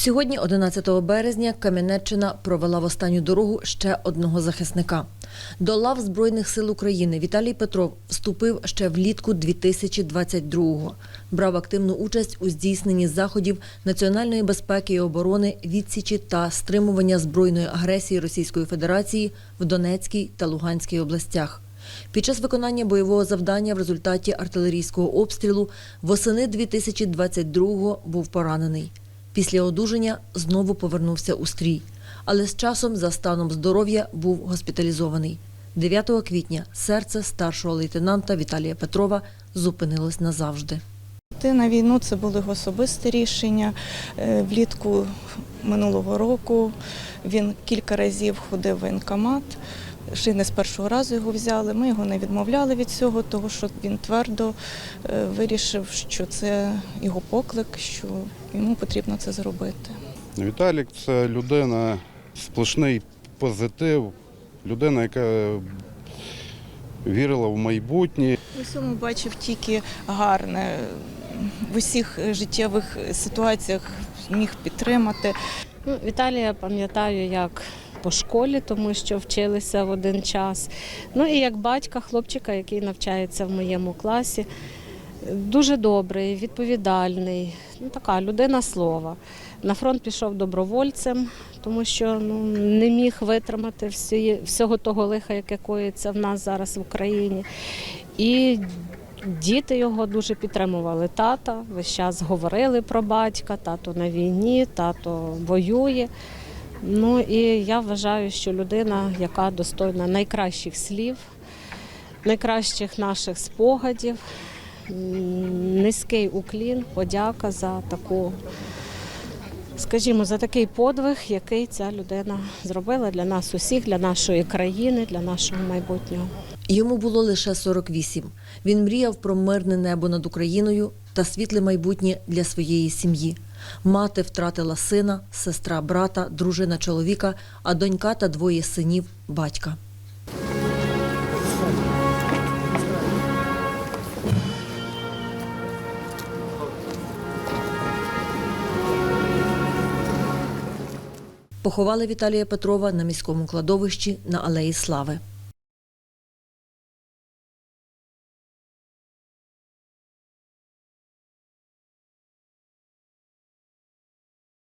Сьогодні, 11 березня, Кам'янеччина провела в останню дорогу ще одного захисника. До лав Збройних сил України Віталій Петров вступив ще влітку 2022-го. Брав активну участь у здійсненні заходів національної безпеки і оборони, відсічі та стримування збройної агресії Російської Федерації в Донецькій та Луганській областях. Під час виконання бойового завдання в результаті артилерійського обстрілу восени 2022-го був поранений. Після одужання знову повернувся у стрій, але з часом за станом здоров'я був госпіталізований. 9 квітня серце старшого лейтенанта Віталія Петрова зупинилось назавжди. Йти на війну це були його особисте рішення. Е, Влітку минулого року він кілька разів ходив в воєнкомат. Ще й не з першого разу його взяли. Ми його не відмовляли від цього, тому що він твердо е, вирішив, що це його поклик, що йому потрібно це зробити. Віталік це людина, сплошний позитив, людина, яка вірила в майбутнє. В усьому бачив тільки гарне. В усіх життєвих ситуаціях міг підтримати. Ну, Віталія пам'ятаю як по школі, тому що вчилися в один час. Ну і як батька хлопчика, який навчається в моєму класі. Дуже добрий, відповідальний, ну така людина слова. На фронт пішов добровольцем, тому що ну, не міг витримати всі, всього того лиха, яке коїться в нас зараз в Україні. І діти його дуже підтримували. Тата весь час говорили про батька, тато на війні, тато воює. Ну і я вважаю, що людина, яка достойна найкращих слів, найкращих наших спогадів, низький уклін, подяка за таку, скажімо, за такий подвиг, який ця людина зробила для нас усіх, для нашої країни, для нашого майбутнього. Йому було лише 48. Він мріяв про мирне небо над Україною та світле майбутнє для своєї сім'ї. Мати втратила сина, сестра брата, дружина чоловіка, а донька та двоє синів батька. Поховали Віталія Петрова на міському кладовищі на Алеї Слави.